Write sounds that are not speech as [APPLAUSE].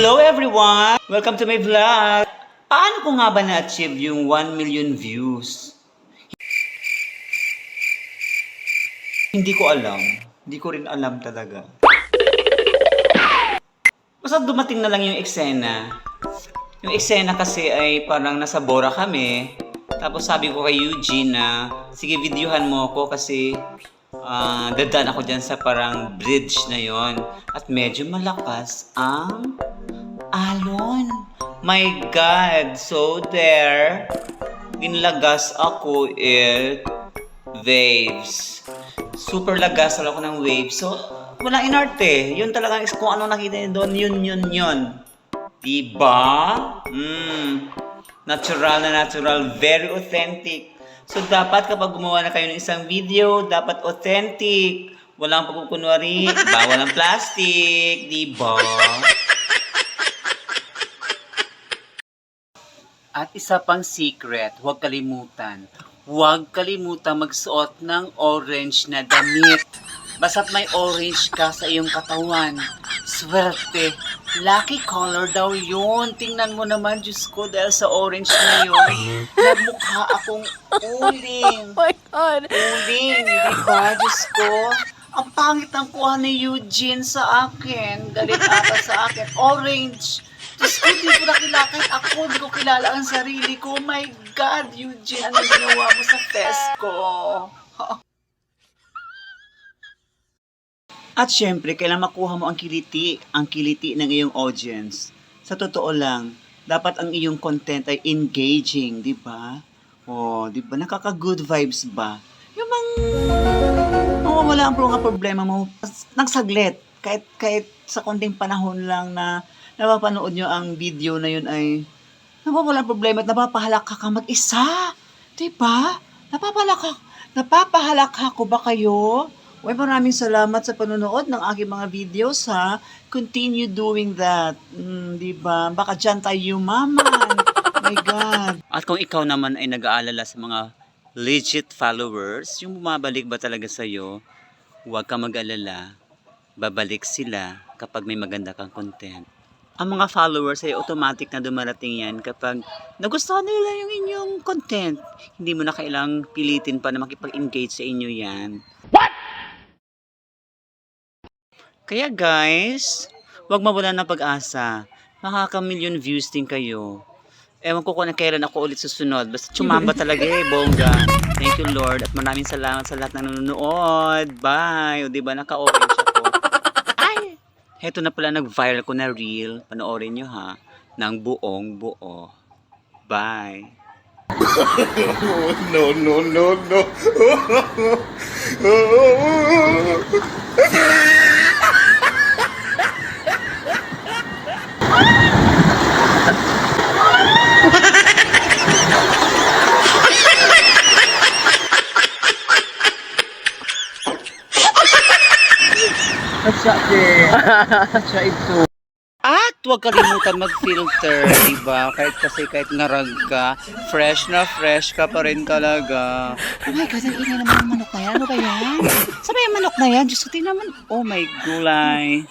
Welcome to my vlog! Paano ko nga ba na-achieve yung 1 million views? Hindi ko alam. Hindi ko rin alam talaga. Basta dumating na lang yung eksena. Yung eksena kasi ay parang nasa Bora kami. Tapos sabi ko kay Eugene na, sige videohan mo ako kasi ah dadaan ako dyan sa parang bridge na yon At medyo malakas ang alon. My God! So there, ginlagas ako it waves. Super lagas ako ng waves. So, walang inarte. Yun talaga is kung ano nakita niyo doon, yun, yun, yun. Diba? Mm. Natural na natural. Very authentic. So, dapat kapag gumawa na kayo ng isang video, dapat authentic. Walang pagkukunwari. Bawal ang plastic. Diba? At isa pang secret, huwag kalimutan. Huwag kalimutan magsuot ng orange na damit. Basta't may orange ka sa iyong katawan. Swerte. Lucky color daw yun. Tingnan mo naman, Diyos ko, dahil sa orange na yun, nagmukha akong uling. [LAUGHS] my god. Uling, di ba, Diyos ko? Ang pangit ang kuha ni Eugene sa akin. Galit ata sa akin. Orange. Diyos ko, di ko nakilala kahit ako. Di ko kilala ang sarili ko. Oh my God, Eugene, ano ginawa mo sa test ko? At syempre, kailangan makuha mo ang kiliti, ang kiliti ng iyong audience. Sa totoo lang, dapat ang iyong content ay engaging, di ba? Oh, di ba? Nakaka-good vibes ba? Yung mang... Oo, wala ang problema mo. Nagsaglit. Kahit, kahit sa konting panahon lang na napapanood nyo ang video na yun ay napapala problema at napapahalaka ka mag-isa. Di ba? Napapahalaka, napapahalaka ko ba kayo? Uy, maraming salamat sa panonood ng aking mga videos ha. Continue doing that. Mm, di ba? Baka dyan tayo yumaman. My God. At kung ikaw naman ay nag-aalala sa mga legit followers, yung bumabalik ba talaga sa'yo, huwag ka mag-alala. Babalik sila kapag may maganda kang content. Ang mga followers ay automatic na dumarating yan kapag nagustuhan nila yung inyong content. Hindi mo na kailang pilitin pa na makipag-engage sa inyo yan. Kaya guys, huwag mawalan ng pag-asa. Makaka-million views din kayo. Ewan ko kung na kailan ako ulit susunod. Basta chumamba talaga eh, bongga. Thank you Lord at maraming salamat sa lahat ng nanonood. Bye! O diba, naka-orange! Heto na pala nag-viral ko na reel. Panoorin nyo ha. Ng buong buo. Bye! [LAUGHS] no, no, no, no. [LAUGHS] At huwag kalimutan mag-filter, di ba? Kahit kasi kahit narag ka, fresh na fresh ka pa rin talaga. Oh my God, ang ingay naman ng manok na yan. Ano ba yan? Sabi yung manok na yan? Diyos ko, tingnan naman. Oh my gulay.